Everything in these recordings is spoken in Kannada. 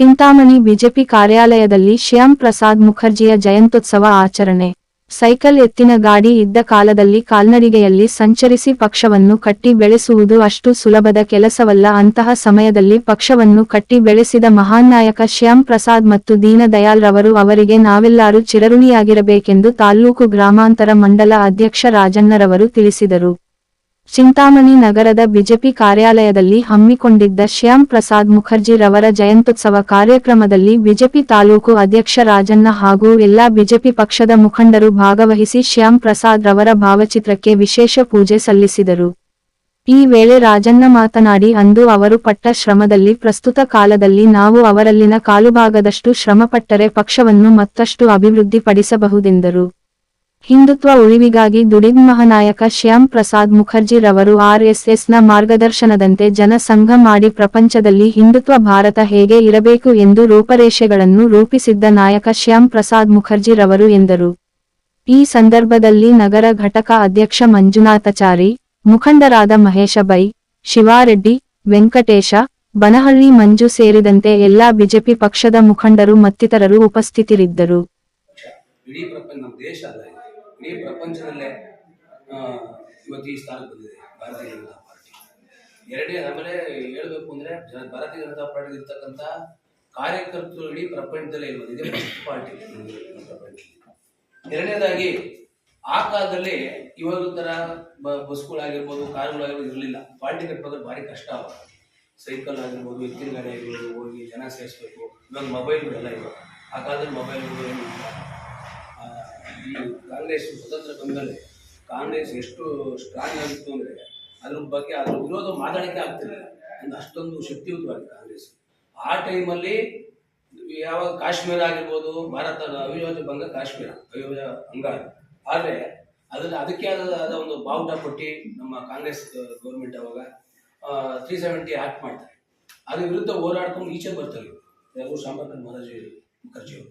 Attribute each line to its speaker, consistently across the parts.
Speaker 1: ಚಿಂತಾಮಣಿ ಬಿಜೆಪಿ ಕಾರ್ಯಾಲಯದಲ್ಲಿ ಶ್ಯಾಮ್ ಪ್ರಸಾದ್ ಮುಖರ್ಜಿಯ ಜಯಂತ್ಯುತ್ಸವ ಆಚರಣೆ. ಸೈಕಲ್ ಎತ್ತಿನ ಗಾಡಿ ಇದ್ದ ಕಾಲದಲ್ಲಿ ಕಾಲ್ನಡಿಗೆಯಲ್ಲಿ ಸಂಚರಿಸಿ ಪಕ್ಷವನ್ನು ಕಟ್ಟಿ ಬೆಳೆಸುವುದು ಅಷ್ಟು ಸುಲಭದ ಕೆಲಸವಲ್ಲ. ಅಂತಹ ಸಮಯದಲ್ಲಿ ಪಕ್ಷವನ್ನು ಕಟ್ಟಿ ಬೆಳೆಸಿದ ಮಹಾನ್ ನಾಯಕ ಶ್ಯಾಮ್ ಪ್ರಸಾದ್ ಮತ್ತು ದೀನದಯಾಲ್ ರವರು ಅವರಿಗೆ ನಾವೆಲ್ಲರೂ ಚಿರಋಣಿಯಾಗಿರಬೇಕೆಂದು ತಾಲ್ಲೂಕು ಗ್ರಾಮಾಂತರ ಮಂಡಲ ಅಧ್ಯಕ್ಷ ರಾಜಣ್ಣರವರು ತಿಳಿಸಿದರು. ಚಿಂತಾಮಣಿ ನಗರದ ಬಿಜೆಪಿ ಕಾರ್ಯಾಲಯದಲ್ಲಿ ಹಮ್ಮಿಕೊಂಡಿದ್ದ ಶ್ಯಾಮ್ ಪ್ರಸಾದ್ ಮುಖರ್ಜಿ ರವರ ಜಯಂತ್ಯುತ್ಸವ ಕಾರ್ಯಕ್ರಮದಲ್ಲಿ ಬಿಜೆಪಿ ತಾಲೂಕು ಅಧ್ಯಕ್ಷ ರಾಜಣ್ಣ ಹಾಗೂ ಎಲ್ಲಾ ಬಿಜೆಪಿ ಪಕ್ಷದ ಮುಖಂಡರು ಭಾಗವಹಿಸಿ ಶ್ಯಾಮ್ ಪ್ರಸಾದ್ ರವರ ಭಾವಚಿತ್ರಕ್ಕೆ ವಿಶೇಷ ಪೂಜೆ ಸಲ್ಲಿಸಿದರು. ಈ ವೇಳೆ ರಾಜಣ್ಣ ಮಾತನಾಡಿ, ಅಂದು ಅವರು ಪಟ್ಟ ಶ್ರಮದಲ್ಲಿ ಪ್ರಸ್ತುತ ಕಾಲದಲ್ಲಿ ನಾವು ಅವರಲ್ಲಿನ ಕಾಲುಭಾಗದಷ್ಟು ಶ್ರಮಪಟ್ಟರೆ ಪಕ್ಷವನ್ನು ಮತ್ತಷ್ಟು ಅಭಿವೃದ್ಧಿಪಡಿಸಬಹುದೆಂದರು. ಹಿಂದುತ್ವ ಉಳಿವಿಗಾಗಿ ದುಡಿದ್ ಮಹಾನಾಯಕ ಶ್ಯಾಮ್ ಪ್ರಸಾದ್ ಮುಖರ್ಜಿ ರವರು ಆರ್ಎಸ್ಎಸ್ನ ಮಾರ್ಗದರ್ಶನದಂತೆ ಜನಸಂಘ ಮಾಡಿ ಪ್ರಪಂಚದಲ್ಲಿ ಹಿಂದುತ್ವ ಭಾರತ ಹೇಗೆ ಇರಬೇಕು ಎಂದು ರೂಪರೇಷೆಗಳನ್ನು ರೂಪಿಸಿದ್ದ ನಾಯಕ ಶ್ಯಾಮ್ ಪ್ರಸಾದ್ ಮುಖರ್ಜಿ ರವರು ಎಂದರು. ಈ ಸಂದರ್ಭದಲ್ಲಿ ನಗರ ಘಟಕ ಅಧ್ಯಕ್ಷ ಮಂಜುನಾಥಚಾರಿ, ಮುಖಂಡರಾದ ಮಹೇಶ ಬೈ, ಶಿವಾರೆಡ್ಡಿ, ವೆಂಕಟೇಶ, ಬನಹಳ್ಳಿ ಮಂಜು ಸೇರಿದಂತೆ ಎಲ್ಲಾ ಬಿಜೆಪಿ ಪಕ್ಷದ ಮುಖಂಡರು ಮತ್ತಿತರರು ಉಪಸ್ಥಿತರಿದ್ದರು.
Speaker 2: ಇಡೀ ಪ್ರಪಂಚದಲ್ಲೇ ಇವತ್ತು ಈ ಸ್ಥಾನಕ್ಕೆ ಬಂದಿದೆ ಭಾರತೀಯ ಜನತಾ ಪಾರ್ಟಿ. ಎರಡನೇ ಆಮೇಲೆ ಹೇಳಬೇಕು ಅಂದರೆ ಭಾರತೀಯ ಜನತಾ ಪಾರ್ಟಿ ಇರ್ತಕ್ಕಂಥ ಕಾರ್ಯಕರ್ತರು ಇಡೀ ಪ್ರಪಂಚದಲ್ಲೇ ಇರೋದು ಇದೇ ಪಾರ್ಟಿ. ಎರಡನೇದಾಗಿ, ಆ ಕಾಲದಲ್ಲಿ ಇವಾಗ ಥರ ಬಸ್ಗಳಾಗಿರ್ಬೋದು, ಕಾರುಗಳಾಗಿರ್ಬೋದು ಇರಲಿಲ್ಲ. ಪಾರ್ಟಿ ಕಟ್ಟಬೇಕಾದ್ರೆ ಭಾರಿ ಕಷ್ಟ ಅವಾಗ. ಸೈಕಲ್ ಆಗಿರ್ಬೋದು, ಎತ್ತಿನ ಗಾಡಿ ಆಗಿರ್ಬೋದು, ಹೋಗಿ ಜನ ಸೇರಿಸ್ಬೇಕು. ಇವಾಗ ಮೊಬೈಲ್ಗಳೆಲ್ಲ ಇವಾಗ. ಆ ಕಾಲದಲ್ಲಿ ಮೊಬೈಲ್ಗಳು ಏನು ಇಲ್ಲ. ಈ ಕಾಂಗ್ರೆಸ್ ಸ್ವತಂತ್ರ ಬಂದಮೇಲೆ ಕಾಂಗ್ರೆಸ್ ಎಷ್ಟು ಸ್ಟ್ರಾಂಗ್ ಆಗಿತ್ತು ಅಂದರೆ ಅದ್ರ ಬಗ್ಗೆ ಅದ್ರ ವಿರೋಧ ಮಾತಾಡೋಕ್ಕೆ ಆಗ್ತಿರಲಿಲ್ಲ ಒಂದು ಅಷ್ಟೊಂದು ಶಕ್ತಿಯುತವಾಗಿ ಕಾಂಗ್ರೆಸ್. ಆ ಟೈಮಲ್ಲಿ ಯಾವಾಗ ಕಾಶ್ಮೀರ ಆಗಿರ್ಬೋದು, ಭಾರತದ ಅವಿಭಾಜ್ಯ ಭಂಗ ಕಾಶ್ಮೀರ, ಅವಿಭಾಜ್ಯ ಅಂಗ ಆದರೆ ಅದರಲ್ಲಿ ಅದಕ್ಕೆ ಆದ ಒಂದು ಬಾವುಟ ಕೊಟ್ಟು ನಮ್ಮ ಕಾಂಗ್ರೆಸ್ ಗೌರ್ಮೆಂಟ್ ಅವಾಗ ತ್ರೀ ಸೆವೆಂಟಿ ಆಕ್ಟ್ ಮಾಡ್ತಾರೆ. ಅದ್ರ ವಿರುದ್ಧ ಹೋರಾಡ್ಕೊಂಡು ಈಚೆ ಬರ್ತಾರೆ. ಯಾರು ಶಾಂಬಕರ್ ಮಹಾರಾಜ್ ಮುಖರ್ಜಿಯವರು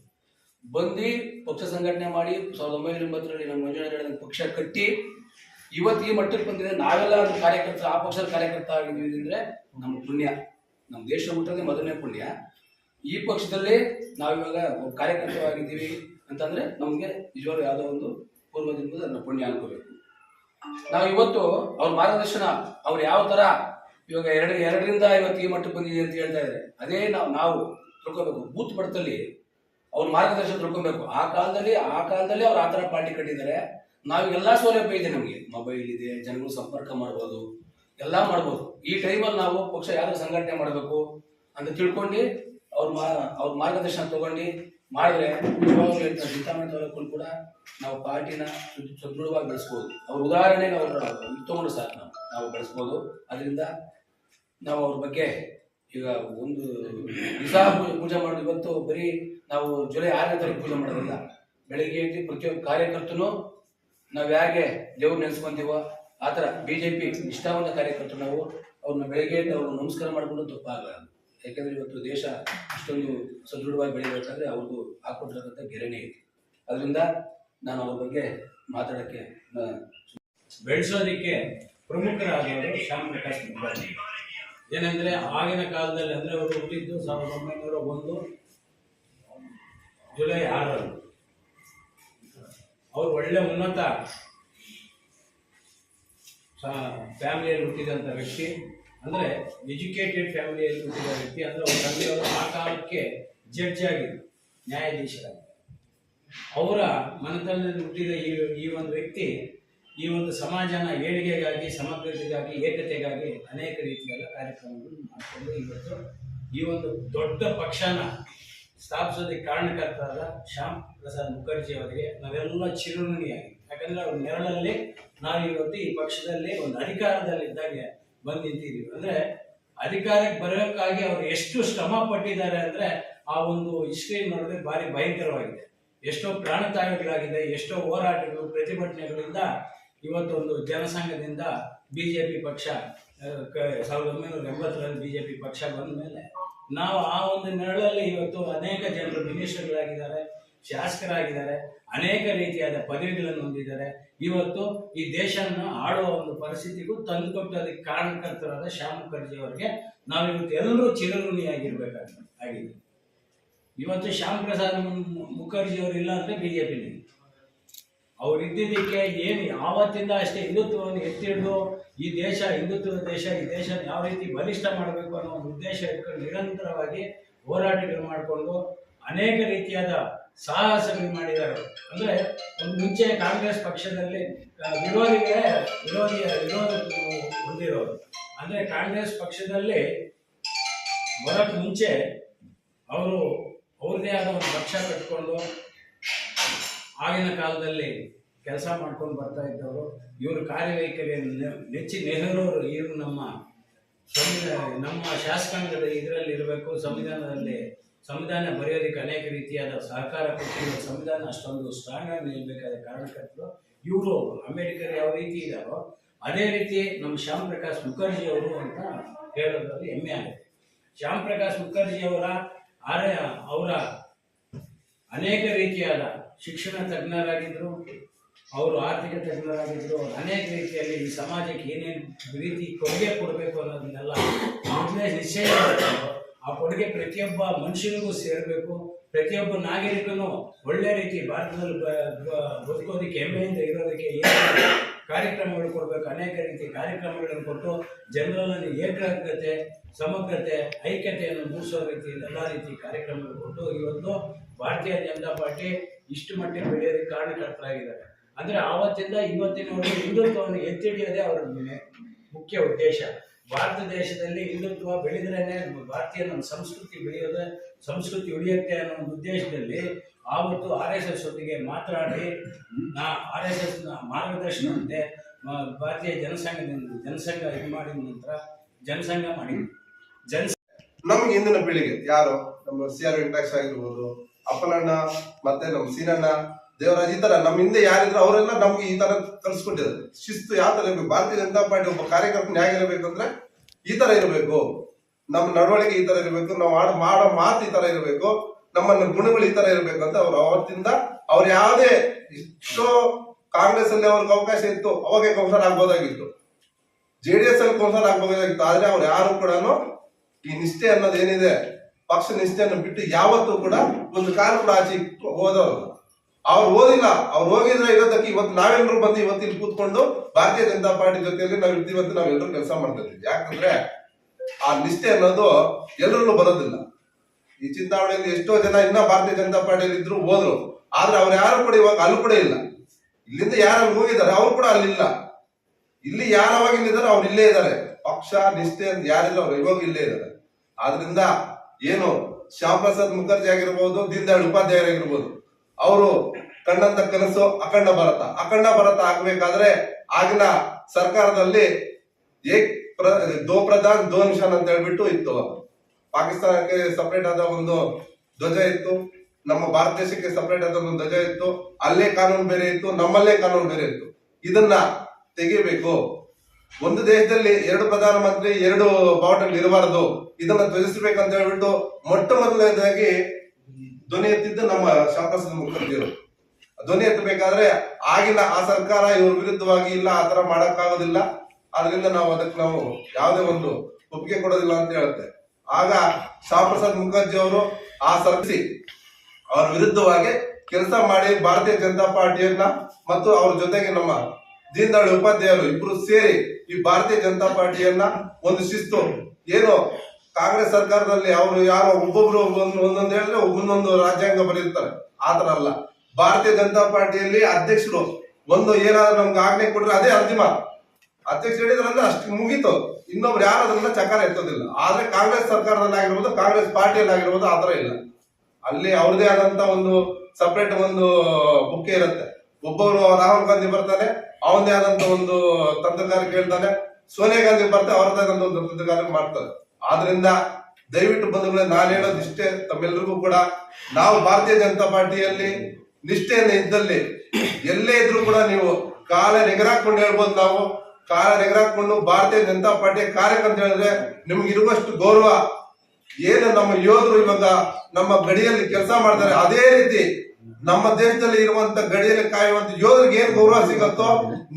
Speaker 2: ಬಂದು ಪಕ್ಷ ಸಂಘಟನೆ ಮಾಡಿ ಸಾವಿರದ ಒಂಬೈನೂರ ಎಂಬತ್ತರಲ್ಲಿ ನಮ್ಮ ಮಂಜುನಾಥ ಪಕ್ಷ ಕಟ್ಟಿ ಇವತ್ತು ಈ ಮಟ್ಟಕ್ಕೆ ಬಂದಿದೆ. ನಾವೆಲ್ಲ ಒಂದು ಕಾರ್ಯಕರ್ತರು ಆ ಪಕ್ಷದ ಕಾರ್ಯಕರ್ತ ಆಗಿದ್ದೀವಿ ಅಂದ್ರೆ ನಮ್ಮ ಪುಣ್ಯ. ನಮ್ಮ ದೇಶ ಮಟ್ಟದಲ್ಲಿ ಮೊದಲನೇ ಪುಣ್ಯ. ಈ ಪಕ್ಷದಲ್ಲಿ ನಾವಿವಾಗ ಕಾರ್ಯಕರ್ತವಾಗಿದ್ದೀವಿ ಅಂತಂದ್ರೆ ನಮಗೆ ನಿಜವಾಗ್ಲೂ ಯಾವುದೋ ಒಂದು ಪೂರ್ವದಿಂದ ನಮ್ಮ ಪುಣ್ಯ ಅನ್ಕೋಬೇಕು. ನಾವು ಇವತ್ತು ಅವ್ರ ಮಾರ್ಗದರ್ಶನ, ಅವ್ರು ಯಾವ ತರ ಇವಾಗ ಎರಡು, ಎರಡರಿಂದ ಇವತ್ತು ಈ ಮಟ್ಟಕ್ಕೆ ಬಂದಿದೆ ಅಂತ ಹೇಳ್ತಾ ಇದ್ದಾರೆ. ಅದೇ ನಾವು ನಾವು ತಿಳ್ಕೊಬೇಕು. ಬೂತ್ ಮಟ್ಟದಲ್ಲಿ ಅವ್ರ ಮಾರ್ಗದರ್ಶನ ತಿಳ್ಕೊಬೇಕು. ಆ ಕಾಲದಲ್ಲಿ ಆ ಕಾಲದಲ್ಲಿ ಅವ್ರು ಆ ಥರ ಪಾರ್ಟಿ ಕಟ್ಟಿದ್ದಾರೆ. ನಾವೀಗೆಲ್ಲ ಸೌಲಭ್ಯ ಇದೆ ನಮಗೆ. ಮೊಬೈಲ್ ಇದೆ, ಜನಗಳು ಸಂಪರ್ಕ ಮಾಡ್ಬೋದು, ಎಲ್ಲ ಮಾಡ್ಬೋದು. ಈ ಟೈಮಲ್ಲಿ ನಾವು ಪಕ್ಷ ಯಾರು ಸಂಘಟನೆ ಮಾಡಬೇಕು ಅಂತ ತಿಳ್ಕೊಂಡು ಅವ್ರ ಮಾ, ಅವ್ರ ಮಾರ್ಗದರ್ಶನ ತಗೊಂಡು ಮಾಡಿದ್ರೆ ತಾಲೂಕಲ್ಲಿ ಕೂಡ ನಾವು ಪಾರ್ಟಿನ ಸುದ್- ಸದೃಢವಾಗಿ ಬೆಳೆಸ್ಬೋದು. ಅವ್ರ ಉದಾಹರಣೆ ನಾವು ತಗೊಂಡು ಸಾಕು ನಾವು. ನಾವು ಬೆಳೆಸ್ಬೋದು. ಅದರಿಂದ ನಾವು ಅವ್ರ ಬಗ್ಗೆ ಈಗ ಒಂದು ದಿವಸ ಪೂಜೆ ಮಾಡೋದು ಇವತ್ತು ಬರೀ ನಾವು ಜುಲೈ ಆರನೇ ತಾರೀಕು ಪೂಜೆ ಮಾಡೋದಿಲ್ಲ ಬೆಳಿಗ್ಗೆ ಎದ್ದು ಪ್ರತಿಯೊಂದು ಕಾರ್ಯಕರ್ತನು, ನಾವು ಹೇಗೆ ದೇವ್ರು ನೆನೆಸ್ಕೊಂತೀವೋ, ಆ ಥರ ಬಿ ಜೆ ಪಿ ನಿಷ್ಠಾವಂತ ಕಾರ್ಯಕರ್ತರು ನಾವು ಅವ್ರನ್ನ ಬೆಳಿಗ್ಗೆ ಎದ್ದು ಅವ್ರನ್ನ ನಮಸ್ಕಾರ ಮಾಡಿಕೊಂಡು ತಪ್ಪಾಗಲ್ಲ ಯಾಕೆಂದ್ರೆ ಇವತ್ತು ದೇಶ ಇಷ್ಟೊಂದು ಸದೃಢವಾಗಿ ಬೆಳಿಬೇಕಾದ್ರೆ ಅವ್ರದ್ದು ಹಾಕೊಟ್ಟಿರತಕ್ಕಂಥ ಗೆರೆನೇ ಇದೆ. ಅದರಿಂದ ನಾನು ಅವ್ರ ಬಗ್ಗೆ ಮಾತಾಡೋಕ್ಕೆ
Speaker 3: ಬೆಳೆಸೋದಕ್ಕೆ ಪ್ರಮುಖರಾದವರು ಶ್ಯಾಮ್ ಪ್ರಕಾಶ್ ಮುಖರ್ಜಿ. ಏನಂದ್ರೆ ಆಗಿನ ಕಾಲದಲ್ಲಿ ಅಂದ್ರೆ ಅವರು ಹುಟ್ಟಿದ್ದು ಸಾವಿರದ ಒಂಬೈನೂರ ಒಂದು ಜುಲೈ ಆರರಂದು. ಅವರು ಒಳ್ಳೆ ಉನ್ನತ ಫ್ಯಾಮಿಲಿಯಲ್ಲಿ ಹುಟ್ಟಿದಂಥ ವ್ಯಕ್ತಿ, ಅಂದರೆ ಎಜುಕೇಟೆಡ್ ಫ್ಯಾಮಿಲಿಯಲ್ಲಿ ಹುಟ್ಟಿದ ವ್ಯಕ್ತಿ, ಅಂದರೆ ಅವ್ರ ತಂದೆಯವರು ಆ ಕಾಲಕ್ಕೆ ಜಡ್ಜ್ ಆಗಿದ್ದರು ನ್ಯಾಯಾಧೀಶರಾಗಿ. ಅವರ ಮನತನದಲ್ಲಿ ಹುಟ್ಟಿದ ಈ ಈ ಒಂದು ವ್ಯಕ್ತಿ, ಈ ಒಂದು ಸಮಾಜನ ಏಳಿಗೆಗಾಗಿ, ಸಮಗ್ರತೆಗಾಗಿ, ಏಕತೆಗಾಗಿ ಅನೇಕ ರೀತಿಯಲ್ಲ ಕಾರ್ಯಕ್ರಮಗಳನ್ನು ಮಾಡಿಕೊಂಡು ಇವತ್ತು ಈ ಒಂದು ದೊಡ್ಡ ಪಕ್ಷನ ಸ್ಥಾಪಿಸೋದಕ್ಕೆ ಕಾರಣಕರ್ತರಾದ ಶ್ಯಾಮ್ ಪ್ರಸಾದ್ ಮುಖರ್ಜಿ ಅವರಿಗೆ ನಾವೆಲ್ಲ ಚಿರುಣಿಯಾಗಿ ಯಾಕಂದ್ರೆ ಅವ್ರ ನೆರಳಲ್ಲಿ ನಾವು ಇವತ್ತು ಈ ಪಕ್ಷದಲ್ಲಿ ಒಂದು ಅಧಿಕಾರದಲ್ಲಿದ್ದಾಗೆ ಬಂದು ನಿಂತಿದ್ದೀವಿ ಅಂದ್ರೆ ಅಧಿಕಾರಕ್ಕೆ ಬರೋಕ್ಕಾಗಿ ಅವ್ರು ಎಷ್ಟು ಶ್ರಮ ಪಟ್ಟಿದ್ದಾರೆ ಅಂದ್ರೆ ಆ ಒಂದು ಹಿಸ್ಟ್ರಿ ನೋಡಿದ್ರೆ ಭಾರಿ ಭಯಂಕರವಾಗಿದೆ. ಎಷ್ಟೋ ಪ್ರಾಣತ್ಯಾಗಗಳಾಗಿದೆ ಎಷ್ಟೋ ಹೋರಾಟಗಳು, ಪ್ರತಿಭಟನೆಗಳಿಂದ ಇವತ್ತೊಂದು ಜನಸಂಘದಿಂದ ಬಿಜೆಪಿ ಪಕ್ಷ ಸಾವಿರದ ಒಂಬೈನೂರ ಎಂಬತ್ತರಲ್ಲಿ ಬಿಜೆಪಿ ಪಕ್ಷ ಬಂದ ಮೇಲೆ ನಾವು ಆ ಒಂದು ನೆರಳಲ್ಲಿ ಇವತ್ತು ಅನೇಕ ಜನರು ಮಿನಿಸ್ಟರ್ಗಳಾಗಿದ್ದಾರೆ ಶಾಸಕರಾಗಿದ್ದಾರೆ, ಅನೇಕ ರೀತಿಯಾದ ಪದವಿಗಳನ್ನು ಹೊಂದಿದ್ದಾರೆ. ಇವತ್ತು ಈ ದೇಶವನ್ನು ಆಡುವ ಒಂದು ಪರಿಸ್ಥಿತಿಗೂ ತಂದುಕೊಟ್ಟದಕ್ಕೆ ಕಾರಣಕರ್ತರಾದ ಶ್ಯಾಮ್ ಮುಖರ್ಜಿ ಅವರಿಗೆ ನಾವಿವತ್ತು ಎಲ್ಲರೂ ಚಿರಋಣಿಯಾಗಿರ್ಬೇಕಾಗಿದೆ. ಆಗಿದೆ ಇವತ್ತು ಶ್ಯಾಮ್ ಪ್ರಸಾದ್ ಮುಖರ್ಜಿ ಅವರು ಇಲ್ಲ ಅಂದ್ರೆ ಬಿಜೆಪಿಲಿ ಅವ್ರು ಇದ್ದಿದ್ದಕ್ಕೆ ಏನು ಯಾವತ್ತಿಂದ ಅಷ್ಟೇ ಹಿಂದುತ್ವವನ್ನು ಎತ್ತಿಡ್ದು ಈ ದೇಶ, ಹಿಂದುತ್ವದ ದೇಶ, ಈ ದೇಶ ಯಾವ ರೀತಿ ಬಲಿಷ್ಠ ಮಾಡಬೇಕು ಅನ್ನೋ ಒಂದು ಉದ್ದೇಶ ಇಟ್ಕೊಂಡು ನಿರಂತರವಾಗಿ ಹೋರಾಟಗಳು ಮಾಡಿಕೊಂಡು ಅನೇಕ ರೀತಿಯಾದ ಸಾಹಸಗಳು ಮಾಡಿದ್ದಾರೆ. ಅಂದ್ರೆ ಒಂದು ಮುಂಚೆ ಕಾಂಗ್ರೆಸ್ ಪಕ್ಷದಲ್ಲಿ ವಿರೋಧಿಗೆ ವಿರೋಧಿಯ ವಿರೋಧ ಹೊಂದಿರೋದು ಅಂದ್ರೆ ಕಾಂಗ್ರೆಸ್ ಪಕ್ಷದಲ್ಲಿ ಬರೋಕ್ಕೆ ಮುಂಚೆ ಅವರು ಅವ್ರದ್ದೇ ಆದ ಒಂದು ಪಕ್ಷ ಕಟ್ಕೊಂಡು ಆಗಿನ ಕಾಲದಲ್ಲಿ ಕೆಲಸ ಮಾಡ್ಕೊಂಡು ಬರ್ತಾ ಇದ್ದವರು. ಇವರು ಕಾರ್ಯವೈಖರಿಯನ್ನು ನೆಚ್ಚಿ ನೆಹರೂರು, ಇವರು ನಮ್ಮ ಸಂವಿಧಾನ, ನಮ್ಮ ಶಾಸಕಾಂಗದ ಇದರಲ್ಲಿ ಇರಬೇಕು, ಸಂವಿಧಾನದಲ್ಲಿ ಸಂವಿಧಾನ ಬರೆಯೋದಕ್ಕೆ ಅನೇಕ ರೀತಿಯಾದ ಸಹಕಾರ ಕೊಟ್ಟಿರುವ ಸಂವಿಧಾನ ಅಷ್ಟೊಂದು ಸ್ಟ್ರಾಂಗ್ ಆಗಿ ನಿಲ್ಬೇಕಾದ ಕಾರಣಕರ್ತರು ಇವರು. ಯಾವ ರೀತಿ ಇದ್ದಾರೋ ಅದೇ ರೀತಿ ನಮ್ಮ ಶ್ಯಾಮ್ ಪ್ರಕಾಶ್ ಮುಖರ್ಜಿ ಅವರು ಅಂತ ಹೇಳೋದ್ರಲ್ಲಿ ಹೆಮ್ಮೆ ಆಗುತ್ತೆ. ಶ್ಯಾಮ್ ಪ್ರಕಾಶ್ ಮುಖರ್ಜಿ ಅವರ ಅವರ ಅನೇಕ ರೀತಿಯಾದ ಶಿಕ್ಷಣ ತಜ್ಞರಾಗಿದ್ದರು ಅವರು ಆರ್ಥಿಕ ತಜ್ಞರಾಗಿದ್ದರು ಅನೇಕ ರೀತಿಯಲ್ಲಿ ಈ ಸಮಾಜಕ್ಕೆ ಏನೇನು ರೀತಿ ಕೊಡುಗೆ ಕೊಡಬೇಕು ಅನ್ನೋದನ್ನೆಲ್ಲ ಮೊದಲೇ ನಿಶ್ಚಯ ಆ ಕೊಡುಗೆ ಪ್ರತಿಯೊಬ್ಬ ಮನುಷ್ಯನಿಗೂ ಸೇರಬೇಕು. ಪ್ರತಿಯೊಬ್ಬ ನಾಗರಿಕನು ಒಳ್ಳೆ ರೀತಿ ಭಾರತದಲ್ಲಿ ಬದುಕೋದಕ್ಕೆ ಹೆಮ್ಮೆಯಿಂದ ಇರೋದಕ್ಕೆ ಏನು ಕಾರ್ಯಕ್ರಮಗಳು ಕೊಡಬೇಕು, ಅನೇಕ ರೀತಿ ಕಾರ್ಯಕ್ರಮಗಳನ್ನು ಕೊಟ್ಟು ಜನರಲ್ಲಿ ಏಕಾಗ್ರತೆ, ಸಮಗ್ರತೆ, ಐಕ್ಯತೆಯನ್ನು ಮೂಡಿಸೋ ರೀತಿ, ಎಲ್ಲ ರೀತಿ ಕಾರ್ಯಕ್ರಮಗಳು ಕೊಟ್ಟು ಇವತ್ತು ಭಾರತೀಯ ಜನತಾ ಪಾರ್ಟಿ ಇಷ್ಟು ಮಟ್ಟಿಗೆ ಬೆಳೆಯೋದಕ್ಕೆ ಕಾರಣಕರ್ತರಾಗಿದ್ದಾರೆ. ಅಂದ್ರೆ ಆವತ್ತಿಂದ ಇವತ್ತಿನವರೆಗೂ ಹಿಂದುತ್ವವನ್ನು ಎತ್ತಿ ಹಿಡಿಯೋದೇ ಅವರ ಮುಖ್ಯ ಉದ್ದೇಶ. ಭಾರತ ದೇಶದಲ್ಲಿ ಹಿಂದುತ್ವ ಬೆಳೆದ್ರೇನೆ ಭಾರತೀಯ ನಮ್ಮ ಸಂಸ್ಕೃತಿ ಬೆಳೆಯೋದು, ಸಂಸ್ಕೃತಿ ಉಳಿಯುತ್ತೆ ಅನ್ನೋ ಒಂದು ಉದ್ದೇಶದಲ್ಲಿ ಆವತ್ತು ಆರ್ ಎಸ್ ಎಸ್ ಒಟ್ಟಿಗೆ ಮಾತನಾಡಿ, ನಾ ಆರ್ ಎಸ್ ಎಸ್ ಮಾರ್ಗದರ್ಶನದಂತೆ ಭಾರತೀಯ ಜನಸಂಘದಿಂದ ಜನಸಂಘ ಇದು ಮಾಡಿದ ನಂತರ ಜನಸಂಘ ಮಾಡಿದ್ವಿ. ಜನಸ
Speaker 4: ನಮ್ಗೆ ಇಂದಿನ ಪೀಳಿಗೆ ಯಾರು, ನಮ್ಮ ಸಿ ಆರ್ ವೆಂಕಟೇಶ್ ಆಗಿರ್ಬೋದು, ಅಪ್ಪನಣ್ಣ, ಮತ್ತೆ ನಮ್ಮ ಸೀನಣ್ಣ ದೇವರಾಜ್ ಈ ತರ ನಮ್ಮ ಹಿಂದೆ ಯಾರಿದ್ರು ಅವರೆಲ್ಲ ನಮ್ಗೆ ಈ ತರ ಕಲ್ಸ್ಕೊಟ್ಟಿದ್ದಾರೆ ಶಿಸ್ತು ಯಾವ ತರ ಇರಬೇಕು? ಭಾರತೀಯ ಜನತಾ ಪಾರ್ಟಿ ಒಬ್ಬ ಕಾರ್ಯಕರ್ತನ ಹೇಗಿರ್ಬೇಕು ಅಂದ್ರೆ ಈ ತರ ಇರಬೇಕು. ನಮ್ಮ ನಡವಳಿಕೆ ಈ ತರ ಇರಬೇಕು. ನಾವು ಆಡ, ಮಾಡೋ ಮಾತು ಈ ತರ ಇರಬೇಕು. ನಮ್ಮನ್ನ ಗುಣಗಳು ಈ ತರ ಇರಬೇಕು ಅಂತ ಅವ್ರು ಅವತ್ತಿಂದ ಅವ್ರು ಯಾವುದೇ ಎಷ್ಟೋ ಕಾಂಗ್ರೆಸ್ ಅಲ್ಲಿ ಅವ್ರಿಗೆ ಅವಕಾಶ ಇತ್ತು, ಅವಾಗೆ ಕೌನ್ಸಲ್ ಆಗ್ಬೋದಾಗಿತ್ತು. ಜೆ ಡಿ ಎಸ್ ಅಲ್ಲಿ ಕೌನ್ಸಲ್ ಆಗ್ಬೋದಾಗಿತ್ತು. ಆದ್ರೆ ಅವ್ರು ಯಾರು ಕೂಡ ಈ ನಿಷ್ಠೆ ಅನ್ನೋದು ಏನಿದೆ? ಪಕ್ಷ ನಿಷ್ಠೆಯನ್ನು ಬಿಟ್ಟು ಯಾವತ್ತೂ ಕೂಡ ಒಂದು ಕಾಲ ಕೂಡ ಆಚೆ ಹೋದವರು ಅವ್ರು ಓದಿಲ್ಲ, ಅವ್ರು ಹೋಗಿದ್ರೆ ಇರೋದಕ್ಕೆ ಇವತ್ತು ನಾವೆಲ್ಲರೂ ಬಂದು ಇವತ್ತು ಇಲ್ಲಿ ಕೂತ್ಕೊಂಡು ಭಾರತೀಯ ಜನತಾ ಪಾರ್ಟಿ ಜೊತೆಯಲ್ಲಿ ನಾವು ಇವತ್ತು ನಾವೆಲ್ಲರೂ ಕೆಲಸ ಮಾಡ್ತಾ ಇದ್ದೀವಿ. ಯಾಕಂದ್ರೆ ಆ ನಿಷ್ಠೆ ಅನ್ನೋದು ಎಲ್ಲರಲ್ಲೂ ಬರೋದಿಲ್ಲ. ಈ ಚಿಂತಾವಣೆಯಲ್ಲಿ ಎಷ್ಟೋ ಜನ ಇನ್ನ ಭಾರತೀಯ ಜನತಾ ಪಾರ್ಟಿಯಲ್ಲಿ ಇದ್ರು ಹೋದ್ರು. ಆದ್ರೆ ಅವ್ರು ಯಾರು ಕೂಡ ಇವಾಗ ಅಲ್ಲಿ ಕೂಡ ಇಲ್ಲ. ಇಲ್ಲಿಂದ ಯಾರು ಹೋಗಿದ್ದಾರೆ, ಅವ್ರು ಕೂಡ ಅಲ್ಲಿಲ್ಲ ಇಲ್ಲಿ. ಯಾರವಾಗ ಇಲ್ಲಿದ್ದಾರೆ ಅವ್ರು ಇಲ್ಲೇ ಇದ್ದಾರೆ. ಪಕ್ಷ, ನಿಷ್ಠೆ ಅಂತ ಯಾರಿದ್ರು ಅವ್ರು ಇವಾಗ ಇಲ್ಲೇ ಇದ್ದಾರೆ. ಆದ್ರಿಂದ ಏನು ಶ್ಯಾಮ್ ಪ್ರಸಾದ್ ಮುಖರ್ಜಿ ಆಗಿರ್ಬೋದು ದೀನ್ ದಯಾಳ್ ಉಪಾಧ್ಯಾಯ ಆಗಿರ್ಬೋದು ಅವರು ಕಂಡಂತ ಕನಸು ಅಖಂಡ ಭಾರತ. ಅಖಂಡ ಭಾರತ ಆಗ್ಬೇಕಾದ್ರೆ ಆಗಿನ ಸರ್ಕಾರದಲ್ಲಿ ಏಕ್ ದೋ ಪ್ರಧಾನ್, ದೋ ನಿಶಾನ್ ಅಂತ ಹೇಳ್ಬಿಟ್ಟು ಇತ್ತು. ಪಾಕಿಸ್ತಾನಕ್ಕೆ ಸಪರೇಟ್ ಆದ ಒಂದು ಧ್ವಜ ಇತ್ತು. ನಮ್ಮ ಭಾರತ ದೇಶಕ್ಕೆ ಸಪರೇಟ್ ಆದ ಒಂದು ಧ್ವಜ ಇತ್ತು. ಅಲ್ಲೇ ಕಾನೂನು ಬೇರೆ ಇತ್ತು, ನಮ್ಮಲ್ಲೇ ಕಾನೂನು ಬೇರೆ ಇತ್ತು. ಇದನ್ನ ತೆಗಿಬೇಕು. ಒಂದು ದೇಶದಲ್ಲಿ ಎರಡು ಪ್ರಧಾನಮಂತ್ರಿ, ಎರಡು ಬಾವುಟಗಳು ಇರಬಾರದು. ಇದನ್ನ ಧ್ವಜಿಸಬೇಕಂತ ಹೇಳ್ಬಿಟ್ಟು ಮೊಟ್ಟ ಮೊದಲನೇದಾಗಿ ಧ್ವನಿ ಎತ್ತಿದ್ದು ನಮ್ಮ ಶಾಸನ ಮುಖರ್ಜಿಯವರು. ಧ್ವನಿ ಎತ್ತಬೇಕಾದ್ರೆ ಆಗಿನ ಆ ಸರ್ಕಾರ ಇವ್ರ ವಿರುದ್ಧವಾಗಿ ಇಲ್ಲ, ಆ ತರ ಮಾಡಕ್ಕಾಗೋದಿಲ್ಲ. ಆದ್ರಿಂದ ನಾವು ಅದಕ್ಕೆ ನಾವು ಯಾವುದೇ ಒಂದು ಒಪ್ಪಿಗೆ ಕೊಡೋದಿಲ್ಲ ಅಂತ ಹೇಳುತ್ತೆ. ಆಗ ಶ್ಯಾಮಪ್ರಸಾದ್ ಮುಖರ್ಜಿ ಅವರು ಆ ಸರ್ಸಿ ಅವ್ರ ವಿರುದ್ಧವಾಗಿ ಕೆಲಸ ಮಾಡಿ ಭಾರತೀಯ ಜನತಾ ಪಾರ್ಟಿಯನ್ನ ಮತ್ತು ಅವ್ರ ಜೊತೆಗೆ ನಮ್ಮ ದೀನ್ ದಯಾಳ್ ಉಪಾಧ್ಯಾಯರು ಇಬ್ರು ಸೇರಿ ಈ ಭಾರತೀಯ ಜನತಾ ಪಾರ್ಟಿಯನ್ನ ಒಂದು ಶಿಸ್ತು. ಏನು ಕಾಂಗ್ರೆಸ್ ಸರ್ಕಾರದಲ್ಲಿ ಅವರು ಯಾರೋ ಒಬ್ಬೊಬ್ರು ಒಂದ್- ಒಂದೊಂದು ಹೇಳಿದ್ರೆ ಒಬ್ಬನೊಂದು ರಾಜ್ಯಾಂಗ ಬರೆಯುತ್ತಾರೆ ಆತರ ಅಲ್ಲ. ಭಾರತೀಯ ಜನತಾ ಪಾರ್ಟಿಯಲ್ಲಿ ಅಧ್ಯಕ್ಷರು ಒಂದು ಏನಾದ್ರು ನಮ್ಗೆ ಆಜ್ಞೆ ಕೊಟ್ರೆ ಅದೇ ಅಂತಿಮ ಅಧ್ಯಕ್ಷ ಹೇಳಿದ್ರಂದ್ರೆ ಅಷ್ಟು ಮುಗೀತು. ಇನ್ನೊಬ್ರು ಯಾರು ಅದನ್ನ ಚಕಾರ ಎತ್ತೋದಿಲ್ಲ. ಆದ್ರೆ ಕಾಂಗ್ರೆಸ್ ಸರ್ಕಾರದಲ್ಲಿ ಆಗಿರ್ಬೋದು, ಕಾಂಗ್ರೆಸ್ ಪಾರ್ಟಿಯಲ್ಲಿ ಆಗಿರ್ಬೋದು ಆತರ ಇಲ್ಲ. ಅಲ್ಲಿ ಅವ್ರದೇ ಆದಂತ ಒಂದು ಸಪ್ರೇಟ್ ಒಂದು ಬುಕ್ಕೆ ಇರುತ್ತೆ. ಒಬ್ಬರು ರಾಹುಲ್ ಗಾಂಧಿ ಬರ್ತಾನೆ, ಅವನದೇ ಆದಂತ ಒಂದು ತಂತ್ರಗಾರಿಕೆ ಹೇಳ್ತಾನೆ. ಸೋನಿಯಾ ಗಾಂಧಿ ಬರ್ತಾರೆ ಅವ್ರದ್ದೇ ಆದಂತ ಒಂದು ತಂತ್ರಗಾರಿಕೆ ಮಾಡ್ತಾರೆ. ಆದ್ರಿಂದ ದಯವಿಟ್ಟು ಬಂಧುಗಳ ನಾನು ಹೇಳೋದು ಇಷ್ಟೇ ತಮ್ಮೆಲ್ಲರಿಗೂ ಕೂಡ ನಾವು ಭಾರತೀಯ ಜನತಾ ಪಾರ್ಟಿಯಲ್ಲಿ ನಿಷ್ಠೆಯನ್ನು ಇದ್ದಲ್ಲಿ ಎಲ್ಲೇ ಇದ್ರೂ ಕೂಡ ನೀವು ಕಾಲ ನೆಗರಾಕೊಂಡು ಹೇಳ್ಬೋದು ನಾವು. ಕಾಲ ನೆಗರಾಕೊಂಡು ಭಾರತೀಯ ಜನತಾ ಪಾರ್ಟಿಯ ಕಾರ್ಯಕರ್ತ ಹೇಳಿದ್ರೆ ನಿಮ್ಗೆ ಇರುವಷ್ಟು ಗೌರವ. ಏನು ನಮ್ಮ ಯೋಧರು ಇವಾಗ ನಮ್ಮ ಗಡಿಯಲ್ಲಿ ಕೆಲಸ ಮಾಡ್ತಾರೆ, ಅದೇ ರೀತಿ ನಮ್ಮ ದೇಶದಲ್ಲಿ ಇರುವಂತ ಗಡಿಯಲ್ಲಿ ಕಾಯುವಂತ ಯೋಧರಿಗೆ ಏನ್ ಗೌರವ ಸಿಗತ್ತೋ,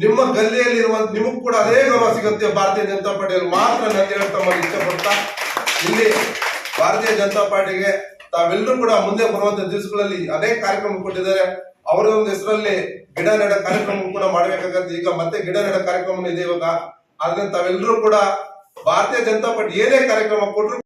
Speaker 4: ನಿಮ್ಮ ಗಲ್ಲಿಯಲ್ಲಿ ಇರುವಂತ ನಿಮಗ್ ಕೂಡ ಅದೇ ಗೌರವ ಸಿಗುತ್ತೆ ಭಾರತೀಯ ಜನತಾ ಪಾರ್ಟಿಯಲ್ಲಿ. ಮಾತ್ರ ನಾನು ಹೇಳ್ತಾ ಇಷ್ಟಪಡ್ತಾ, ಇಲ್ಲಿ ಭಾರತೀಯ ಜನತಾ ಪಾರ್ಟಿಗೆ ತಾವೆಲ್ಲರೂ ಕೂಡ ಮುಂದೆ ಬರುವಂತ ದಿವಸಗಳಲ್ಲಿ ಅನೇಕ ಕಾರ್ಯಕ್ರಮ ಕೊಟ್ಟಿದ್ದಾರೆ. ಅವರ ಒಂದು ಹೆಸರಲ್ಲಿ ಗಿಡ ನೆಡ ಕಾರ್ಯಕ್ರಮ ಕೂಡ ಮಾಡಬೇಕಾಗತ್ತೆ. ಈಗ ಮತ್ತೆ ಗಿಡ ನೆಡ ಕಾರ್ಯಕ್ರಮ ಇದೆ ಇವಾಗ. ಆದ್ರೆ ತಾವೆಲ್ಲರೂ ಕೂಡ ಭಾರತೀಯ ಜನತಾ ಪಾರ್ಟಿ ಏನೇ ಕಾರ್ಯಕ್ರಮ ಕೊಟ್ಟರು